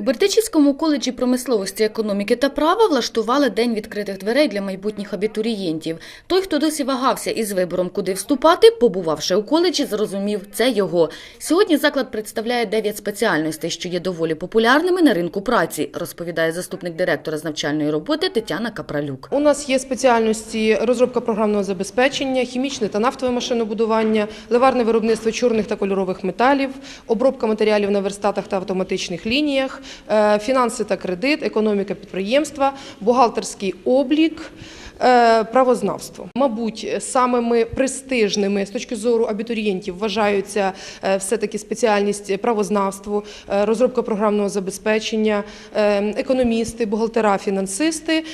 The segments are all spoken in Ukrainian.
У Бердичівському коледжі промисловості, економіки та права влаштували день відкритих дверей для майбутніх абітурієнтів. Той, хто досі вагався із вибором, куди вступати, побувавши у коледжі, зрозумів, це його. Сьогодні заклад представляє дев'ять спеціальностей, що є доволі популярними на ринку праці, розповідає заступник директора з навчальної роботи Тетяна Капралюк. У нас є спеціальності розробка програмного забезпечення, хімічне та нафтове машинобудування, ливарне виробництво чорних та кольорових металів, обробка матеріалів на верстатах та автоматичних лініях, фінанси та кредит, економіка підприємства, бухгалтерський облік. Е, Правознавство, мабуть, самими престижними з точки зору абітурієнтів вважаються е, все-таки спеціальність правознавство, е, розробка програмного забезпечення, економісти, бухгалтера, фінансисти.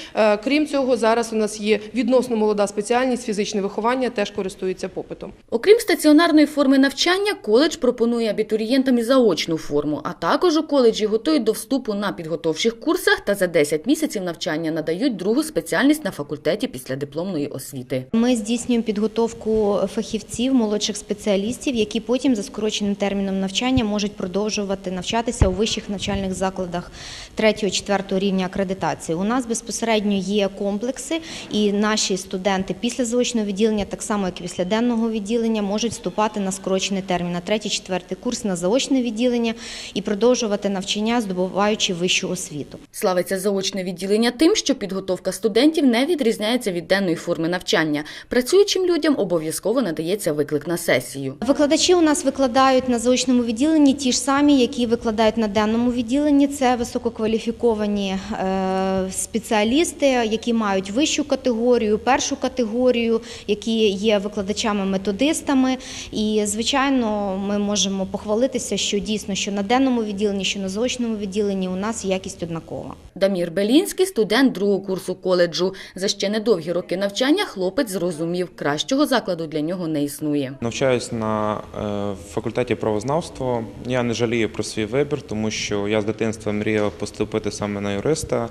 Крім цього, зараз у нас є відносно молода спеціальність фізичне виховання, теж користується попитом. Окрім стаціонарної форми навчання, коледж пропонує абітурієнтам і заочну форму, а також у коледжі готують до вступу на підготовчих курсах та за 10 місяців навчання надають другу спеціальність на факультеті після дипломної освіти. Ми здійснюємо підготовку фахівців, молодших спеціалістів, які потім за скороченим терміном навчання можуть продовжувати навчатися у вищих навчальних закладах 3-4 рівня акредитації. У нас безпосередньо є комплекси, і наші студенти після заочного відділення, так само як і після денного відділення, можуть вступати на скорочений термін на 3-4 курс на заочне відділення і продовжувати навчання, здобуваючи вищу освіту. Славиться заочне відділення тим, що підготовка студентів не відрізняється від денної форми навчання. Працюючим людям обов'язково надається виклик на сесію. Викладачі у нас викладають на заочному відділенні ті ж самі, які викладають на денному відділенні. Це висококваліфіковані е, спеціалісти, які мають вищу категорію, першу категорію, які є викладачами-методистами. І звичайно, ми можемо похвалитися, що дійсно, що на денному відділенні, що на заочному відділенні у нас якість однакова. Дамір Белінський, студент другого курсу коледжу. За ще недовгі роки навчання хлопець зрозумів, кращого закладу для нього не існує. Навчаюсь на е, факультеті правознавства. Я не жалію про свій вибір, тому що я з дитинства мріяв поступити саме на юриста.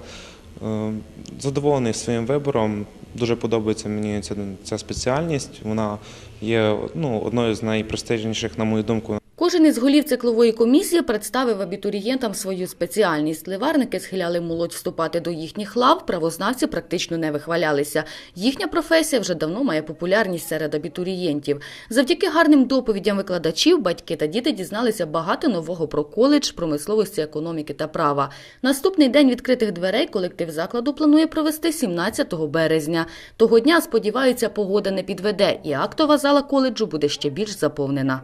Е, Задоволений своїм вибором. Дуже подобається мені ця, ця спеціальність. Вона є ну, одною з найпрестижніших, на мою думку, Кожен із голів циклової комісії представив абітурієнтам свою спеціальність. Ливарники схиляли молодь вступати до їхніх лав, правознавці практично не вихвалялися. Їхня професія вже давно має популярність серед абітурієнтів. Завдяки гарним доповідям викладачів, батьки та діти дізналися багато нового про коледж, промисловості, економіки та права. Наступний день відкритих дверей колектив закладу планує провести 17 березня. Того дня, сподіваються, погода не підведе, і актова зала коледжу буде ще більш заповнена.